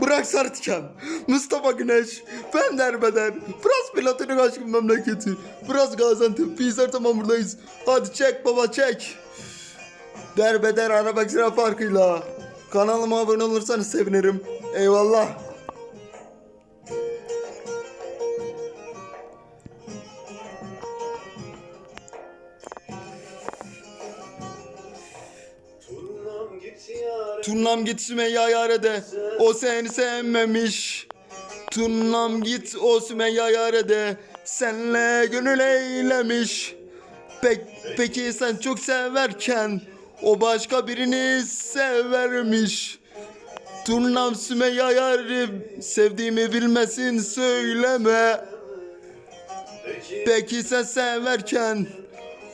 Burak Sarıtiken, Mustafa Güneş, ben Derbeder, Fıras Platin'in aşkın memleketi, Fıras Gaziantep, biz her zaman buradayız. Hadi çek baba çek. Derbeder araba sıra farkıyla. Kanalıma abone olursanız sevinirim. Eyvallah. Turnam git Sümeyya yarede O seni sevmemiş. Turnam git o Sümeyya yarede Senle gönül eylemiş. Pek, Peki sen çok severken O başka birini severmiş. Turnam Sümeyya yarim Sevdiğimi bilmesin söyleme. Peki sen severken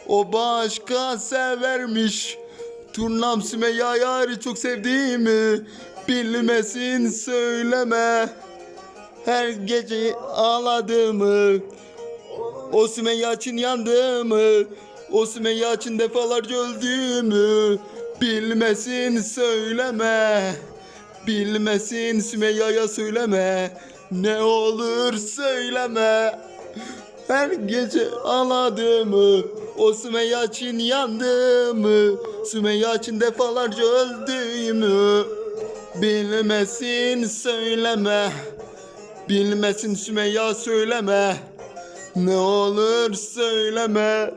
o başka severmiş. Turnam Sümeyya yarı çok sevdiğimi bilmesin söyleme. Her gece ağladığımı o Sümeyya için yandığımı o Sümeyya için defalarca öldüğümü bilmesin söyleme. Bilmesin Sümeyya'ya söyleme. Ne olur söyleme. Her gece ağladığımı O Sümeyya için yandığımı Sümeyya için defalarca öldüğümü Bilmesin söyleme. Bilmesin Sümeyya söyleme. Ne olur söyleme.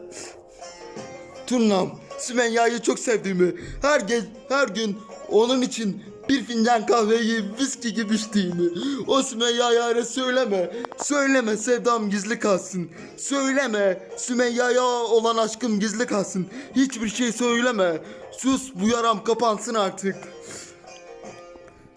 Turnam Sümeyya'yı çok sevdiğimi her ge her gün onun için bir fincan kahveyi viski gibi içtiğimi o Sümeyya'ya söyleme söyleme sevdam gizli kalsın. Söyleme Sümeyya'ya olan aşkım gizli kalsın. Hiçbir şey söyleme sus bu yaram kapansın artık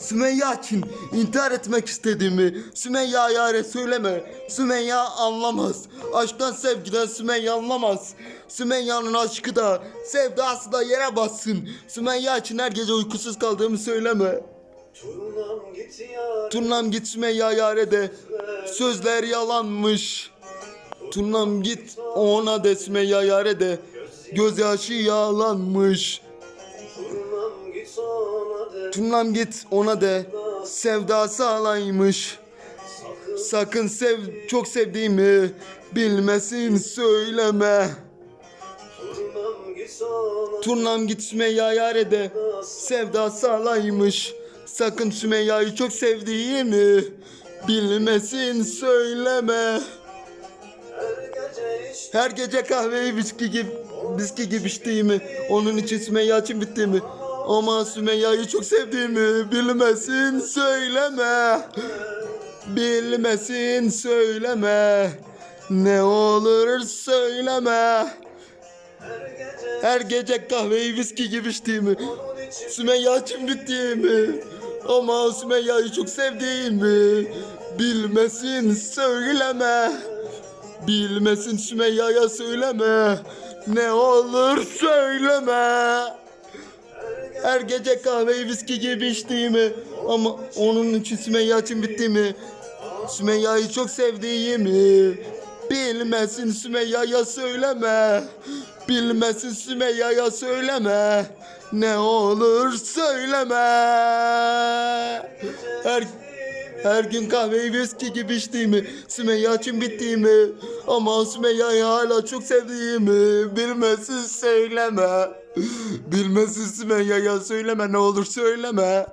Sümeyya için intihar etmek istediğimi Sümeyya yare söyleme. Sümeyya anlamaz. Aşktan sevgiden Sümeyya anlamaz. Sümeyya'nın aşkı da sevdası da yere bassın. Sümeyya için her gece uykusuz kaldığımı söyleme. Turnam git yar Turnam git Sümeyya yare de sözler yalanmış. Turnam git ona de Sümeyya yare de gözyaşı yalanmış. Turnam git ona de sevdası alaymış. Sakın sev çok sevdiğimi bilmesin söyleme. turnam git Sümeyya yare de sevdası alaymış. Sakın Sümeyya'yı çok sevdiğimi bilmesin söyleme. Her gece kahveyi viski gibi, viski gibi içtiğimi, onun için Sümeyya için bittiğimi, ama Sümeyya'yı çok sevdiğimi bilmesin söyleme. Bilmesin söyleme. Ne olur söyleme. her gece kahveyi viski gibi içtiğimi, Sümeyya için bittiğimi, ama Sümeyya'yı çok sevdiğimi bilmesin söyleme. Bilmesin Sümeyya'ya söyleme. Ne olur söyleme. Her gece kahveyi viski gibi içtiğimi ama onun için Sümeyya için bittiğimi Sümeyya'yı çok sevdiğimi bilmesin Sümeyya'ya söyleme. Bilmesin Sümeyya'ya söyleme. Ne olur söyleme. Her her gün kahveyi viski gibi içtiğimi, Sümeyya için bittiğimi ama Sümeyya'yı hala çok sevdiğimi bilmesin söyleme. Bilmesin Sümeyya'ya söyleme ne olur söyleme.